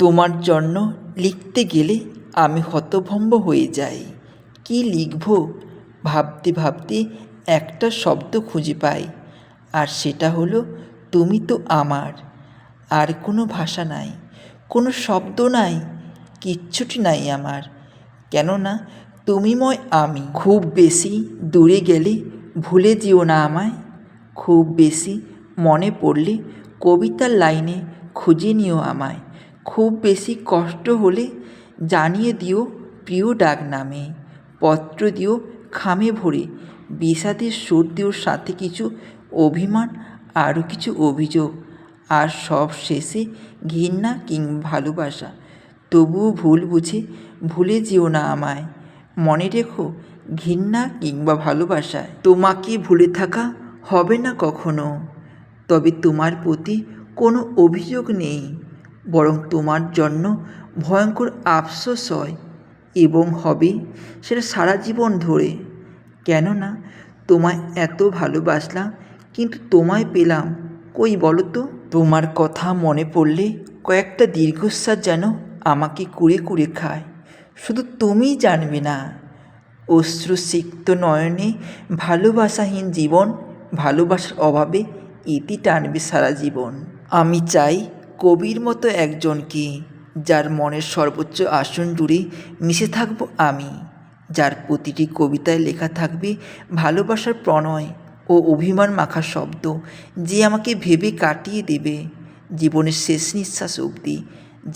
তোমার জন্য লিখতে গেলে আমি হতভম্ব হয়ে যাই। কি লিখব? ভাবতে ভাবতে একটা শব্দ খুঁজে পাই, আর সেটা হলো, তুমি তো আমার, আর কোনো ভাষা নাই, কোনো শব্দ নাই, কিচ্ছুটি নাই আমার। কেননা তুমিময় আমি। খুব বেশি দূরে গেলে ভুলে যেও না আমায়। খুব বেশি মনে পড়লে কবিতার লাইনে খুঁজে নিও আমায়। খুব বেশি কষ্ট হলে জানিয়ে দিও প্রিয় ডাক নামে পত্র দিও খামে ভরে বিষাদের সুর দিও সাথে কিছু অভিমান, আরও কিছু অভিযোগ, আর সব শেষে ঘৃণা কিংবা ভালোবাসা। তবুও ভুল বুঝে ভুলে যেও না আমায়। মনে রেখো, ঘৃণা কিংবা ভালোবাসায় তোমাকে ভুলে থাকা হবে না কখনো। তবে তোমার প্রতি কোনো অভিযোগ নেই। বরং তোমার জন্য ভয়ঙ্কর আফসোস হয় এবং হবে সেটা সারা জীবন ধরে। কেননা তোমায় এত ভালোবাসলাম, কিন্তু তোমায় পেলাম কই বলো তো? তোমার কথা মনে পড়লে কয়েকটা দীর্ঘশ্বাস যেন আমাকে কুড়ে কুড়ে খায়। শুধু তুমিই জানবে না, অশ্রুসিক্ত নয়নে ভালোবাসাহীন জীবন ভালোবাসার অভাবে ইতি টানবে সারা জীবন। আমি চাই কবির মতো একজনকে যার মনের সর্বোচ্চ আসন জুড়ে মিশে থাকব আমি, যার প্রতিটি কবিতায় লেখা থাকবে ভালোবাসার প্রণয় ও অভিমান মাখা শব্দ যে আমাকে ভেবে কাটিয়ে দেবে জীবনের শেষ নিঃশ্বাস অবধি,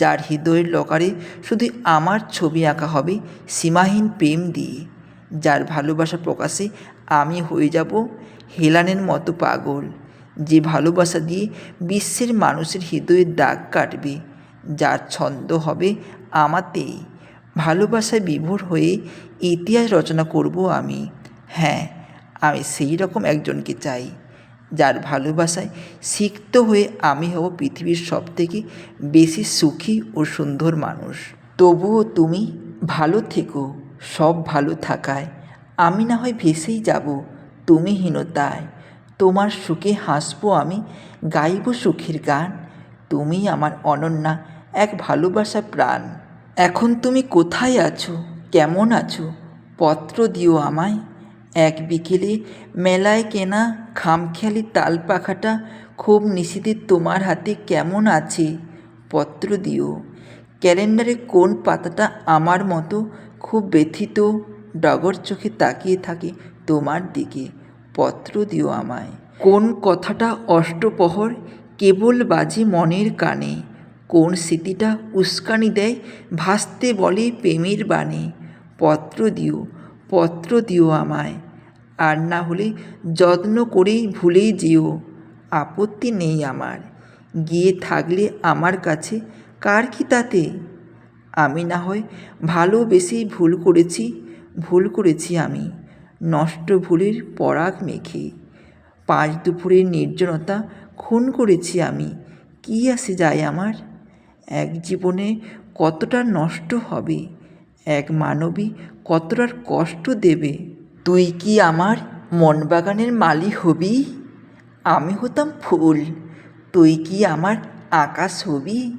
যার হৃদয়ের লকারে শুধু আমার ছবি আঁকা হবে সীমাহীন প্রেম দিয়ে, যার ভালোবাসা প্রকাশে আমি হয়ে যাব হেলানের মতো পাগল। যে ভালোবাসা দিয়ে বিশ্বের মানুষের হৃদয়ের দাগ কাটবে, যার ছন্দ হবে আমাতেই। ভালোবাসায় বিভোর হয়ে ইতিহাস রচনা করব আমি। হ্যাঁ আমি সেই রকম একজনকে চাই, যার ভালোবাসায় সিক্ত হয়ে আমি হব পৃথিবীর সবথেকে বেশি সুখী ও সুন্দর মানুষ। তবুও তুমি ভালো থেকো, সব ভালো থাকায়। আমি না হয় ভেসেই যাব, তুমি হীনতায়। তোমার সুখে হাসবো আমি, গাইব সুখের গান। তুমি আমার অনন্যা, এক ভালোবাসা প্রাণ। এখন তুমি কোথায় আছো? কেমন আছো? পত্র দিও আমায়। এক বিকেলে মেলায় কেনা খামখেয়ালি তাল পাখাটা খুব নিশীতে তোমার হাতে কেমন আছে? পত্র দিও। ক্যালেন্ডারে কোন পাতাটা আমার মতো? খুব ব্যথিত, ডগর চোখে তাকিয়ে থাকে তোমার দিকে। পত্র দিও আমায়। কোন কথাটা অষ্টপহর কেবল বাজে মনের কানে। কোন স্মৃতিটা উস্কানি দেয়, ভাসতে বলে প্রেমের বাণে। পত্র দিও পত্র দিও আমায়। আর না হলে যত্ন করেই ভুলেই যেও। আপত্তি নেই আমার। গিয়ে থাকলে আমার কাছে, কার কি তাতে? আমি না হয় ভালোবেসেই ভুল করেছি ভুল করেছি আমি। নষ্ট ভুলের পরাগ মেখে পাঁচ দুপুরের নির্জনতা খুন করেছি আমি। কি আসে যায় আমার? এক জীবনে কতটা নষ্ট হবে? এক মানবী কতটার কষ্ট দেবে? তুই কি আমার মন বাগানের মালি হবি? আমি হতাম ফুল। তুই কি আমার আকাশ হবি?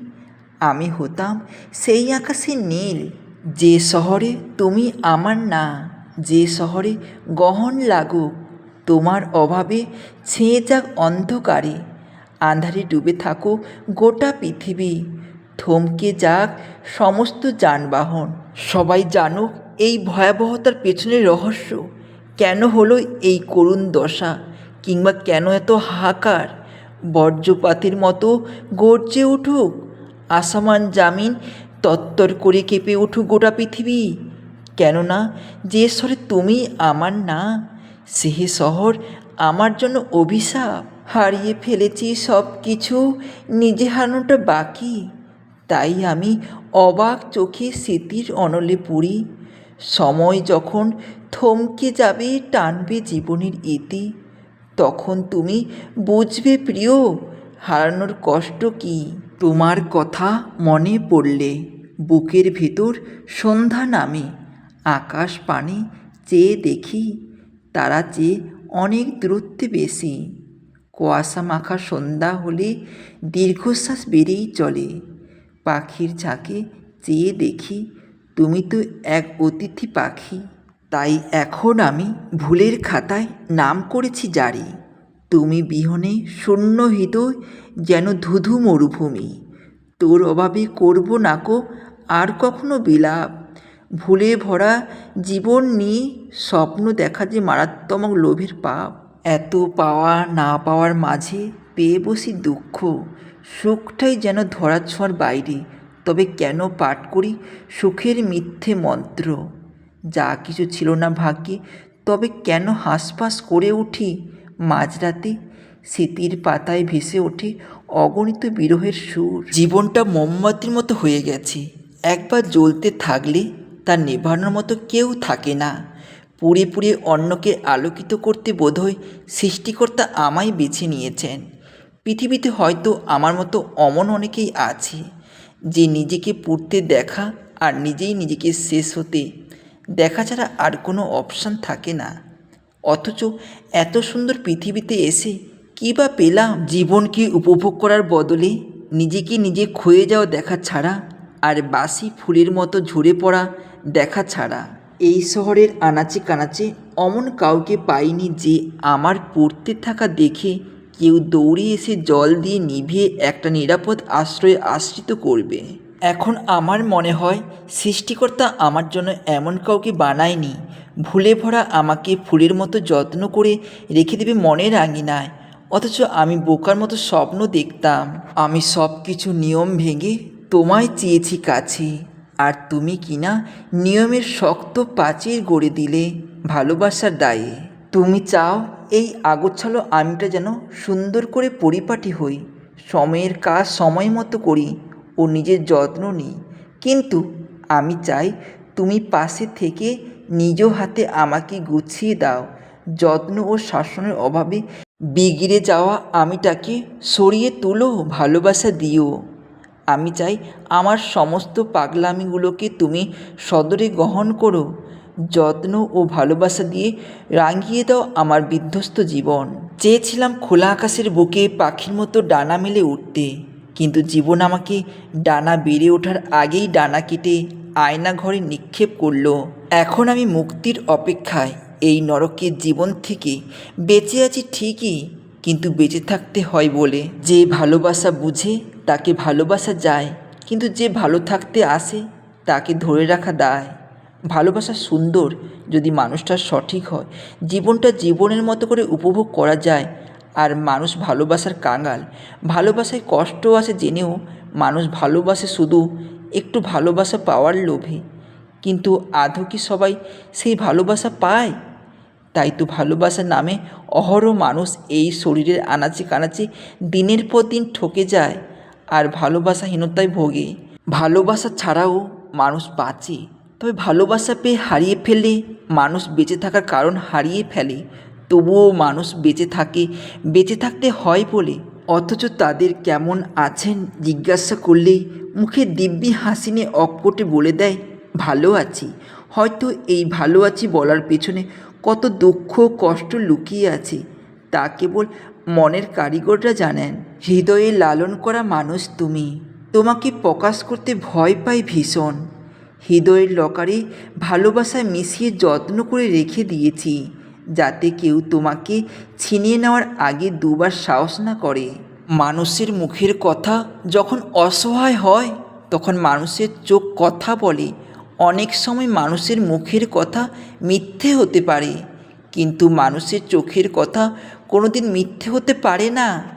আমি হতাম সেই আকাশে নীল। যে শহরে তুমি আমার না। যে শহরে গহন লাগুক, তোমার অভাবে ছেঁয়ে যাক অন্ধকারে। আন্ধারে ডুবে থাকো গোটা পৃথিবী। থমকে যাক সমস্ত যানবাহন। সবাই জানুক এই ভয়াবহতার পেছনের রহস্য। কেন হলো এই করুণ দশা? কিংবা কেন এত হাহাকার? বর্জ্যপাতের মতো গর্জে উঠুক। আসামান জামিন তত্তর করে কেঁপে উঠুক গোটা পৃথিবী। কেননা যে শহরে তুমি আমার না সে শহর আমার জন্য অভিশাপ। হারিয়ে ফেলেছি সব কিছু নিজে হারানোটা বাকি। তাই আমি অবাক চোখে স্মৃতির অনলে পুরি সময় যখন থমকে যাবে, টানবে জীবনের ইতি। তখন তুমি বুঝবে, প্রিয়, হারানোর কষ্ট কি? তোমার কথা মনে পড়লে বুকের ভেতর সন্ধ্যা নামে। আকাশ পানে চেয়ে দেখি, তারা চেয়ে অনেক দূরত্বে বেশি। কুয়াশা মাখা সন্ধ্যা হলে দীর্ঘশ্বাস বেড়েই চলে। পাখির ঝাঁকে চেয়ে দেখি, তুমি তো এক অতিথি পাখি। তাই এখন আমি ভুলের খাতায় নাম করেছি জারি। তুমি বিহনে শূন্য হৃদয় যেন ধুধু মরুভূমি। তোর অভাবে করব নাকো আর কখনো বিলাপ। ভুলে ভরা জীবন নিয়ে স্বপ্ন দেখা যে মারাত্মক লোভের পাপ। এত পাওয়া না পাওয়ার মাঝে পেয়ে বসি দুঃখ। সুখটাই যেন ধরা ছোঁয়ার বাইরে। তবে কেন পাঠ করি সুখের মিথ্যে মন্ত্র? যা কিছু ছিল না ভাগ্যে, তবে কেন হাঁসফাঁস করে উঠি মাঝরাতে? স্মৃতির পাতায় ভেসে ওঠে অগণিত বিরহের সুর। জীবনটা মোমবাতির মতো হয়ে গেছে। একবার জ্বলতে থাকলে তা নেভানোর মতো কেউ থাকে না। পুড়ে পুড়ে অন্যকে আলোকিত করতে বোধহয় সৃষ্টিকর্তা আমায় বেছে নিয়েছেন। পৃথিবীতে হয়তো আমার মতো অমন অনেকেই আছে, যে নিজেকে পুড়তে দেখা আর নিজেই নিজেকে শেষ হতে দেখা ছাড়া আর কোনো অপশান থাকে না। অথচ এত সুন্দর পৃথিবীতে এসে কী বা পেলাম জীবনকে উপভোগ করার বদলে? নিজেকে নিজে ক্ষয়ে যাওয়া দেখা ছাড়া আর বাসি ফুলের মতো ঝরে পড়া দেখা ছাড়া। এই শহরের আনাচে কানাচে অমন কাউকে পাইনি যে আমার পড়তে থাকা দেখে কেউ দৌড়ে এসে জল দিয়ে নিভিয়ে একটা নিরাপদ আশ্রয়ে আশ্রিত করবে। এখন আমার মনে হয় সৃষ্টিকর্তা আমার জন্য এমন কাউকে বানায়নি। ভুলে ভরা আমাকে ফুলের মতো যত্ন করে রেখে দেবে মনের আঙিনায়। অথচ আমি বোকার মতো স্বপ্ন দেখতাম। আমি সব কিছু নিয়ম ভেঙে তোমায় চেয়েছি কাছে। আর তুমি কিনা নিয়মের শক্ত প্রাচীর গড়ে দিলে ভালোবাসার দায়ে। তুমি চাও এই আগোছালো আমিটা যেন সুন্দর করে পরিপাটি হই। সময়ের কাজ সময় মতো করি ও নিজের যত্ন নিই। কিন্তু আমি চাই তুমি পাশে থেকে নিজ হাতে আমাকে গুছিয়ে দাও। যত্ন ও শাসনের অভাবে বিগড়ে যাওয়া আমিটাকে সরিয়ে তুলো ভালোবাসা দিও আমি চাই আমার সমস্ত পাগলামিগুলোকে তুমি সদরে গ্রহণ করো, যত্ন ও ভালোবাসা দিয়ে রাঙিয়ে দাও আমার বিধ্বস্ত জীবন। চেয়েছিলাম খোলা আকাশের বুকে পাখির মতো ডানা মেলে উঠতে, কিন্তু জীবন আমাকে ডানা বেড়ে ওঠার আগেই ডানা কেটে আয়না ঘরে নিক্ষেপ করল। এখন আমি মুক্তির অপেক্ষায় এই নরকের জীবন থেকে বেঁচে আছি ঠিকই, কিন্তু বেঁচে থাকতে হয় বলে যে ভালোবাসা বুঝে তাকে ভালোবাসা যায়, কিন্তু যে ভালো থাকতে আসে, তাকে ধরে রাখা দায়। ভালোবাসা সুন্দর যদি মানুষটা সঠিক হয়, জীবনটা জীবনের মতো করে উপভোগ করা যায়, আর মানুষ ভালোবাসার কাঙাল। ভালোবাসায় কষ্ট আছে জেনেও মানুষ ভালোবাসে শুধু একটু ভালোবাসা পাওয়ার লোভে। কিন্তু আদৌ কি সবাই সেই ভালোবাসা পায়? তাই তো ভালোবাসার নামে অহরহ মানুষ এই শরীরের আনাচে কানাচে দিনের পর দিন ঠকে যায়। আর ভালোবাসাহীনতায় ভোগে। ভালোবাসা ছাড়াও মানুষ বাঁচে। তবে ভালোবাসা পেয়ে হারিয়ে ফেললে মানুষ বেঁচে থাকার কারণ হারিয়ে ফেলে। তবুও মানুষ বেঁচে থাকে। বেঁচে থাকতে হয় বলে। অথচ তাদের কেমন আছেন জিজ্ঞাসা করলেই মুখে দিব্যি হাসি নিয়ে অকপটে বলে দেয়, ভালো আছি। হয়তো এই ভালো আছি বলার পেছনে কত দুঃখ কষ্ট লুকিয়ে আছে। তা কেবল মনের কারিগররা জানেন। হৃদয়ে লালন করা মানুষ তুমি। তোমাকে প্রকাশ করতে ভয় পাই ভীষণ। হৃদয়ের লকারে ভালোবাসায় মিশিয়ে যত্ন করে রেখে দিয়েছি, যাতে কেউ তোমাকে ছিনিয়ে নেওয়ার আগে দুবার সাহস না করে। মানুষের মুখের কথা যখন অসহায় হয়, তখন মানুষের চোখ কথা বলে। অনেক সময় মানুষের মুখের কথা মিথ্যে হতে পারে, কিন্তু মানুষের চোখের কথা কোনোদিন মিথ্যে হতে পারে না।